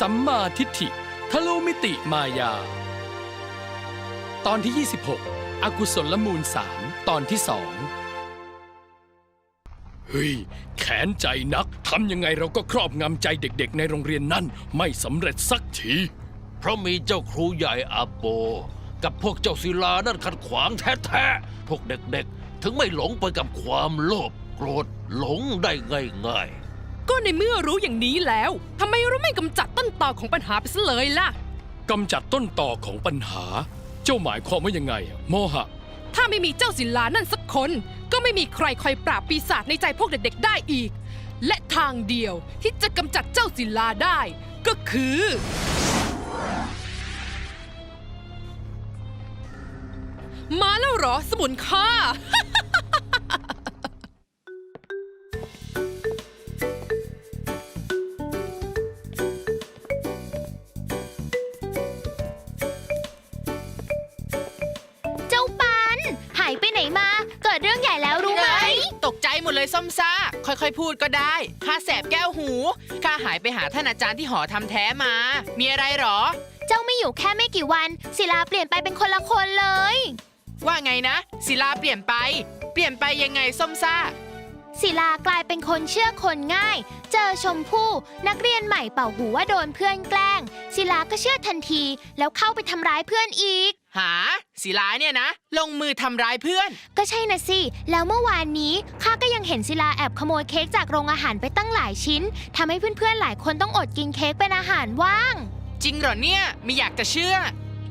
สัมมาทิฏฐิ ทะลุมิติมายา ตอนที่ 26 อกุศลมูลสามตอนที่สองเฮ้ยแขนใจนักทำยังไงเราก็ครอบงำใจเด็กๆ ในโรงเรียนนั่น ไม่สำเร็จสักที เพราะมีเจ้าครูใหญ่อาโป กับพวกเจ้าศิลานั่นขัดขวางแท้ๆ พวกเด็กๆ ถึงไม่หลงไปกับความโลภโกรธหลงได้ง่าย ก็ในเมื่อรู้อย่างนี้แล้วทำไมเราไม่กำจัดต้นตอของปัญหาไปซะเลยล่ะ กำจัดต้นต่อของปัญหา เจ้าหมายความว่ายังไงอะโมหะ ถ้าไม่มีเจ้าศิลานั่นสักคน ก็ไม่มีใครคอยปราบปีศาจในใจพวกเด็กๆได้อีก และทางเดียวที่จะกำจัดเจ้าศิลาได้ ก็คือ มาแล้วเหรอสมุนค่า ยส้มซ่า ค่อยๆ พูดก็ได้ข้าแสบแก้วหูข้าหายไปหาท่านอาจารย์ที่หอทำแท้มา มีอะไรหรอ เจ้าไม่อยู่แค่ไม่กี่วัน ศิลาเปลี่ยนไปเป็นคนละคนเลย ว่าไงนะ ศิลาเปลี่ยนไป เปลี่ยนไปยังไงส้มซ่า ศิลากลายเป็นคนเชื่อคนง่าย เจอชมพู่นักเรียนใหม่เป่าหูว่าโดนเพื่อนแกล้ง ศิลาก็เชื่อทันทีแล้วเข้าไปทำร้ายเพื่อนอีก หาศิลาเนี่ยนะ ลงมือทำร้ายเพื่อน ก็ใช่นะสิ แล้วเมื่อวานนี้ข้าก็ยังเห็นศิลาแอบขโมยเค้กจากโรงอาหารไปตั้งหลายชิ้นทำให้เพื่อนๆหลายคนต้องอดกินเค้กเป็นอาหารว่าง จริงเหรอเนี่ยไม่อยากจะเชื่อ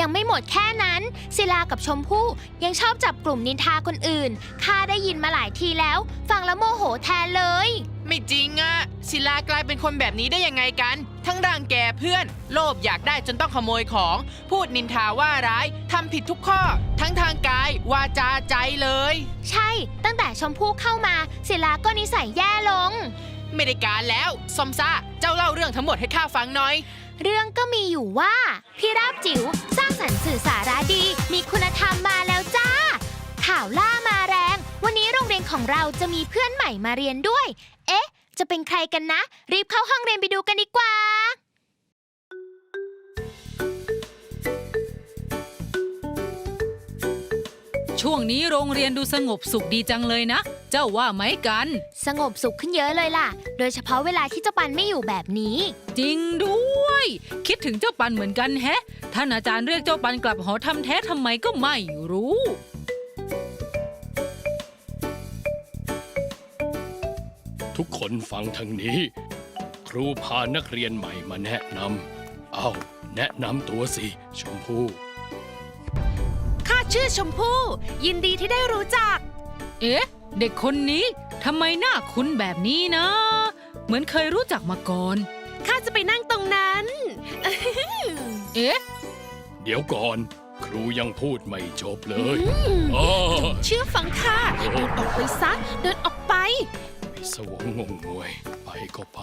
ยังไม่หมดแค่นั้น ศิลากับชมพู่ยังชอบจับกลุ่มนินทาคนอื่นข้าได้ยินมาหลายทีแล้ว ฟังแล้วโมโหแทนเลย ไม่จริงอะศิลากลายเป็นคนแบบนี้ได้ยังไงกัน ทั้งรังแกเพื่อน โลภอยากได้จนต้องขโมยของ พูดนินทาว่าร้ายทำผิดทุกข้อ ทั้งทางกายวาจาใจเลย ใช่ ตั้งแต่ชมพู่เข้ามา ศิลาก็นิสัยแย่ลง ไม่ได้การแล้วซอมซ่าเจ้าเล่าเรื่องทั้งหมดให้ข้าฟังหน่อย เรื่องก็มีอยู่ว่า พี่ราบจิ๋วสร้างสรรค์สื่อสาระดี มีคุณธรรมมาแล้วจ้า ข่าวล่ามาแรง วันนี้โรงเรียนของเราจะมีเพื่อนใหม่มาเรียนด้วย เอ๊ะ จะเป็นใครกันนะ รีบเข้าห้องเรียนไปดูกันดีกว่า ช่วงนี้โรงเรียนดูสงบสุขดีจังเลยนะ เจ้าว่าไหมกัน สงบสุขขึ้นเยอะเลยล่ะ โดยเฉพาะเวลาที่เจ้าปันไม่อยู่แบบนี้ จริงด้วย คิดถึงเจ้าปันเหมือนกันแฮะ ท่านอาจารย์เรียกเจ้าปันกลับหอทำแท้ทำไมก็ไม่รู้ ทุกคนฟังทางนี้ ครูพานักเรียนใหม่มาแนะนำเอาแนะนำตัวสิชมพู่ข้า ชื่อชมพู่ ยินดีที่ได้รู้จัก เอ๊ะ เด็กคนนี้ทำไมหน้าคุ้นแบบนี้นะ เหมือนเคยรู้จักมาก่อน ข้าจะไปนั่งตรงนั้น เอ๊ะ เดี๋ยวก่อน ครูยังพูดไม่จบเลยอ้อเชื่อฟังข้าเดินออกไปซะ เดินออกไปไปสวงงงงวย ไปก็ไป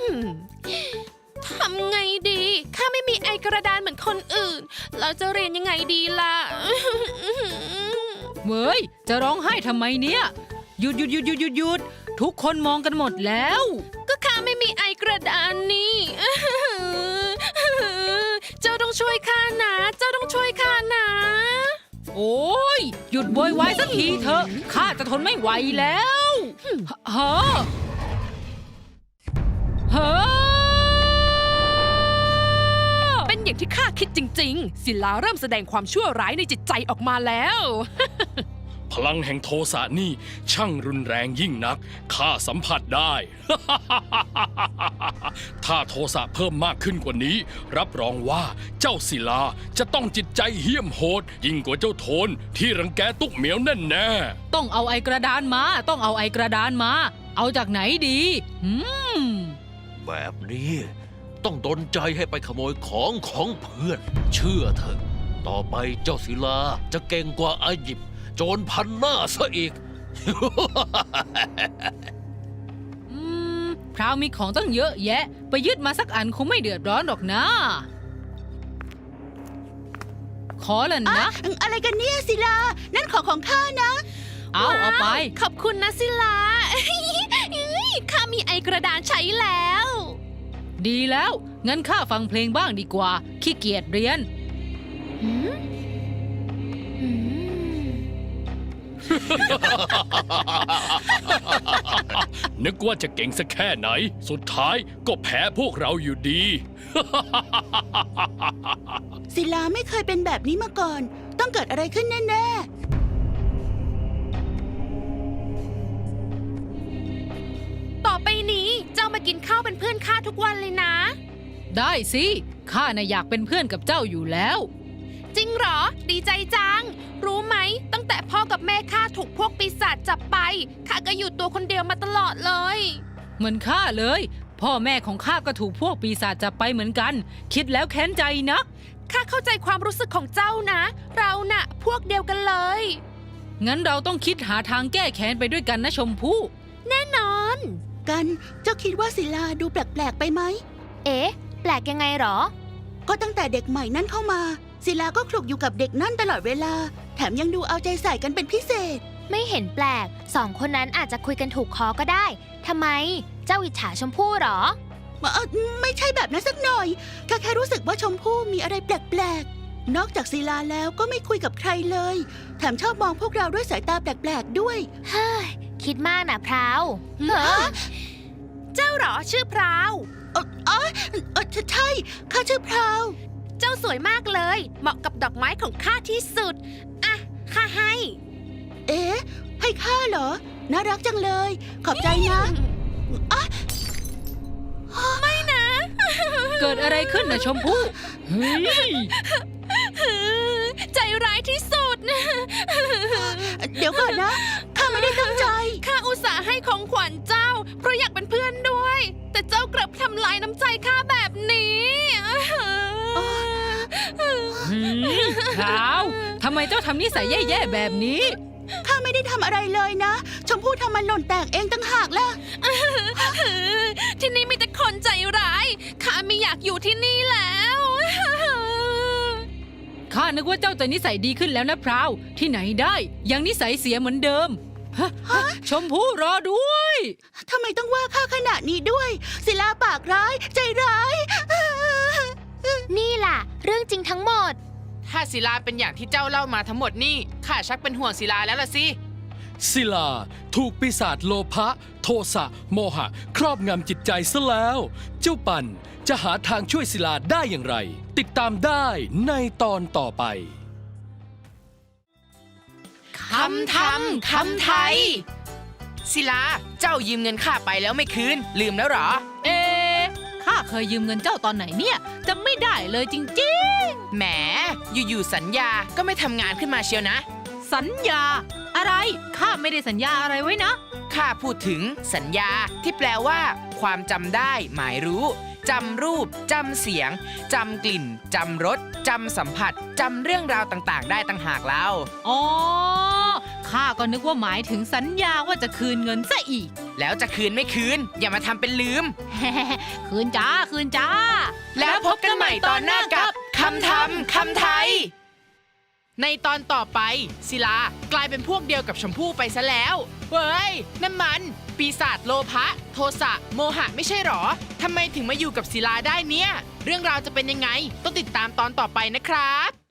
อืม ทำไงดี ข้าไม่มีไอกระดานเหมือนคนอื่น เราจะเรียนยังไงดีล่ะ เว้ย จะร้องไห้ทำไมเนี่ย หยุดหยุดหยุดหยุดหยุดหยุดทุกคนมองกันหมดแล้ว ก็ข้าไม่มีไอกระดานนี่ เจ้าต้องช่วยข้านะ เจ้าต้องช่วยข้านะ โอ้ย หยุดโวยวายสักทีเถอะ ข้าจะทนไม่ไหวแล้ว เฮ้อเฮ้อ คิดจริง ๆ ศิลาเริ่มแสดงความชั่วร้ายในจิตใจออกมาแล้ว พลังแห่งโทสะนี่ช่างรุนแรงยิ่งนัก ข้าสัมผัสได้ ถ้าโทสะเพิ่มมากขึ้นกว่านี้ รับรองว่าเจ้าศิลาจะต้องจิตใจเหี้ยมโหด ยิ่งกว่าเจ้าโทนที่รังแกตุ๊กเหมียวแน่แน่ๆต้องเอาไอกระดานมา ต้องเอาไอกระดานมา เอาจากไหนดี อืม แบบนี้ ต้องดนใจให้ไปขโมยของของเพื่อน เชื่อเถอะ ต่อไปเจ้าศิลาจะเก่งกว่าอาหยิบ โจรพันหน้าซะอีก อืมพราวมีของตั้งเยอะแยะ ไปยึดมาสักอันคงไม่เดือดร้อนหรอกนะ ขอละนะอะไรกันเนี่ยศิลา นั่นของของข้านะเอาเอาไป ขอบคุณนะศิลาข้ามีไอกระดานใช้แล้ว ดีแล้ว งั้นข้าฟังเพลงบ้างดีกว่า ขี้เกียจเรียนหืมหืมนึกว่าจะเก่งสักแค่ไหน สุดท้ายก็แพ้พวกเราอยู่ดี ศิลาไม่เคยเป็นแบบนี้มาก่อน ต้องเกิดอะไรขึ้นแน่ต่ กินข้าวเป็นเพื่อนข้าทุกวันเลยนะ ได้สิ ข้าน่ะอยากเป็นเพื่อนกับเจ้าอยู่แล้ว จริงเหรอ ดีใจจัง รู้ไหม ตั้งแต่พ่อกับแม่ข้าถูกพวกปีศาจจับไป ข้าก็อยู่ตัวคนเดียวมาตลอดเลย เหมือนข้าเลย พ่อแม่ของข้าก็ถูกพวกปีศาจจับไปเหมือนกัน คิดแล้วแค้นใจนัก ข้าเข้าใจความรู้สึกของเจ้านะ เราน่ะ พวกเดียวกันเลย งั้นเราต้องคิดหาทางแก้แค้นไปด้วยกันนะชมพู่ แน่นอนๆ กัน เจ้าคิดว่าศิลาดูแปลกๆไปไหม เอ๊ะ แปลกยังไงหรอ ก็ตั้งแต่เด็กใหม่นั่นเข้ามา ศิลาก็คลุกอยู่กับเด็กนั่นตลอดเวลา แถมยังดูเอาใจใส่กันเป็นพิเศษ ไม่เห็นแปลก สองคนนั้นอาจจะคุยกันถูกคอก็ได้ ทำไม เจ้าอิจฉาชมพู่หรอเอ่อไม่ใช่แบบนั้นสักหน่อยแค่แค่รู้สึกว่าชมพู่มีอะไรแปลกๆ นอกจากศิลาแล้วก็ไม่คุยกับใครเลย แถมชอบมองพวกเราด้วยสายตาแปลกๆด้วย เฮ้ย คิดมากนะพราวเหรอเจ้าเหรอชื่อพราวเออเออเออใช่ข้าชื่อพราว เจ้าสวยมากเลย เหมาะกับดอกไม้ของข้าที่สุด อะข้าให้ เอ๊ะ ให้ข้าเหรอ น่ารักจังเลย ขอบใจนะไม่นะ เกิดอะไรขึ้นนะชมพู่เฮ้ยใจร้ายที่สุด เดี๋ยวก่อนนะข้า ไม่ได้ตั้งใจ ข้าอุตส่าห์ให้ของขวัญเจ้า เพราะอยากเป็นเพื่อนด้วย แต่เจ้ากลับทำลายน้ำใจข้าแบบนี้พราวทำไมเจ้าทำนิสัยแย่ๆแบบนี้ ข้าไม่ได้ทำอะไรเลยนะ ชมพู่ทำมันหล่นแตกเองตั้งหากล่ะ ที่นี่มีแต่คนใจร้าย ข้าไม่อยากอยู่ที่นี่แล้ว ข้านึกว่าเจ้าจะนิสัยดีขึ้นแล้วนะพราว ที่ไหนได้ ยังนิสัยเสียเหมือนเดิมฮะฮะ ชมพู่รอด้วย ทำไมต้องว่าข้าขนาดนี้ด้วย ศิลาปากร้าย ใจร้าย นี่ล่ะ เรื่องจริงทั้งหมด ถ้าศิลาเป็นอย่างที่เจ้าเล่ามาทั้งหมดนี่ข้าชักเป็นห่วงศิลาแล้วล่ะสิ ศิลาถูกปีศาจโลภะโทสะโมหะ ครอบงำจิตใจซะแล้ว เจ้าปันจะหาทางช่วยศิลาได้อย่างไร ติดตามได้ในตอนต่อไป คำทำคำไทย ศิลา เจ้ายืมเงินข้าไปแล้วไม่คืน ลืมแล้วเหรอ เอ๊ะข้าเคยยืมเงินเจ้าตอนไหนเนี่ยจำไม่ได้เลยจริงแหม อยู่ๆสัญญาก็ไม่ทำงานขึ้นมาเชียวนะ ๆ สัญญา อะไรข้าไม่ได้สัญญาอะไรไว้นะ ข้าพูดถึงสัญญาที่แปลว่า ความจำได้หมายรู้จำรูปจำเสียงจำกลิ่นจำรสจำสัมผัสจำเรื่องราวต่างๆ ได้ต่างหากแล้ว อ๋อ ข้าก็นึกว่าหมายถึงสัญญาว่าจะคืนเงินซะอีก แล้วจะคืนไม่คืน อย่ามาทำเป็นลืม คืนจ้าคืนจ้า แล้วพบกันใหม่ตอนหน้ากับคำทำคำไทย ในตอนต่อไป ศิลากลายเป็นพวกเดียวกับชมพู่ไปซะแล้วเฮ้ยนั่นมัน ปีศาจโลภะโทสะโมหะไม่ใช่หรอทำไมถึงมาอยู่กับศิลาได้เนี่ย เรื่องราวจะเป็นยังไง ต้องติดตามตอนต่อไปนะครับ